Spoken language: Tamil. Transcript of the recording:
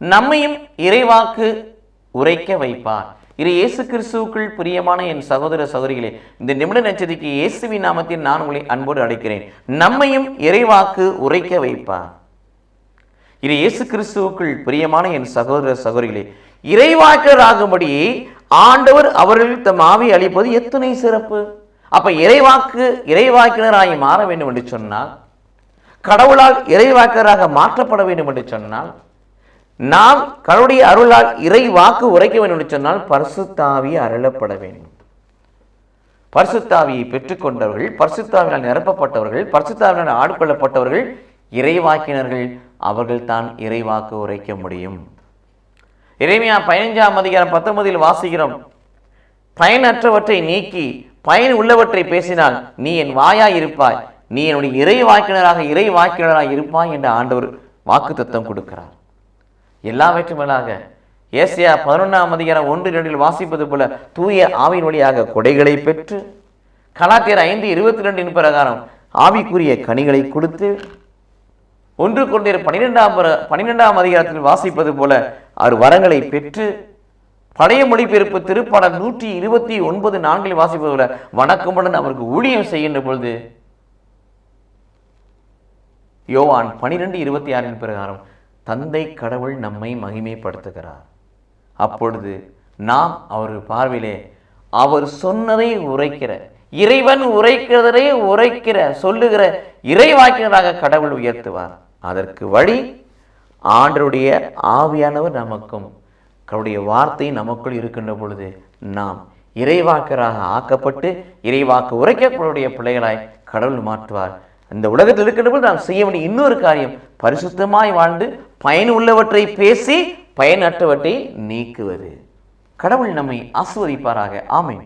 நம்மையும் இறைவாக்கு உரைக்க வைப்பார். இது இயேசு கிறிஸ்துவுக்குள் பிரியமான என் சகோதர சகோதரிகளே இந்த நிமிட நச்சதிக்கு இயேசுவி நாமத்தில் நான் உங்களை அன்போடு அழைக்கிறேன். நம்மையும் இறைவாக்கு உரைக்க வைப்பார். இது இயேசு கிறிஸ்துவுக்குள் பிரியமான என் சகோதர சகோதரிகளே இறைவாக்கராகும்படி ஆண்டவர் அவர்கள் தம் ஆவி அளிப்பது எத்தனை சிறப்பு? அப்ப இறைவாக்கு இறைவாக்கினராகி மாற வேண்டும் என்று சொன்னால் கடவுளால் இறைவாக்கராக மாற்றப்பட வேண்டும் என்று சொன்னால் நாம் கடவுடைய அருளால் இறை வாக்கு உரைக்க வேண்டும் என்று சொன்னால் பரிசுத்தாவி அருளப்பட வேண்டும். பரிசுத்தாவியை பெற்றுக்கொண்டவர்கள் பரிசுத்தாவினால் நிரப்பப்பட்டவர்கள் பரிசுத்தாவினால் ஆட்கொள்ளப்பட்டவர்கள் இறைவாக்கினர்கள் அவர்கள் தான் இறைவாக்கு உரைக்க முடியும். இறைமையா பதினைஞ்சாம் அதிகாரம் பத்தொன்பதில் வாசிக்கிறோம். பயனற்றவற்றை நீக்கி பயன் உள்ளவற்றை பேசினால் நீ என் வாயாய் இருப்பாய். நீ என்னுடைய இறை வாக்கினராக இறை வாக்கினராக இருப்பாய் என்ற ஆண்டவர் வாக்கு தத்துவம் கொடுக்கிறார். எல்லாவற்றும் மேலாக ஏசியா பதினொன்றாம் அதிகாரம் ஒன்று இரண்டில் வாசிப்பது போல தூய ஆவின் வழியாக கொடைகளை பெற்று கலாத்தியர் ஐந்து இருபத்தி ரெண்டின் பிரகாரம் ஆவிக்குரிய கனிகளை கொடுத்து ஒன்று கொண்டிரு பனிரெண்டாம் பனிரெண்டாம் அதிகாரத்தில் வாசிப்பது போல அவர் வரங்களை பெற்று பழைய மொழிபெயர்ப்பு திருப்பாடல் நூற்றி இருபத்தி ஒன்பது நான்கில் வாசிப்பது போல வணக்கமுடன் அவருக்கு ஊழியம் செய்கின்ற பொழுது யோவான் பனிரெண்டு இருபத்தி ஆறின் பிரகாரம் தந்தை கடவுள் நம்மை மகிமைப்படுத்துகிறார். அப்பொழுது நாம் அவர் பார்வையிலே அவர் சொன்னதை உரைக்கிற இறைவன் உரைக்கிறதே உரைக்கிற சொல்லுகிற இறைவாக்கினராக கடவுள் உயர்த்துவார். அதற்கு வழி ஆண்டருடைய ஆவியானவர் நமக்கும் அவருடைய வார்த்தை நமக்குள் இருக்கின்ற பொழுது நாம் இறைவாக்கராக ஆக்கப்பட்டு இறைவாக்கு உரைக்கக்கூடிய பிள்ளைகளாய் கடவுள் மாற்றுவார். இந்த உலகத்தில் இருக்கின்ற பொழுது நாம் செய்ய வேண்டிய இன்னொரு காரியம் பரிசுத்தமாய் வாழ்ந்து பயன் உள்ளவற்றை பேசி பயனற்றவற்றை நீக்குவது. கடவுள் நம்மை ஆசுவதிப்பாராக ஆமை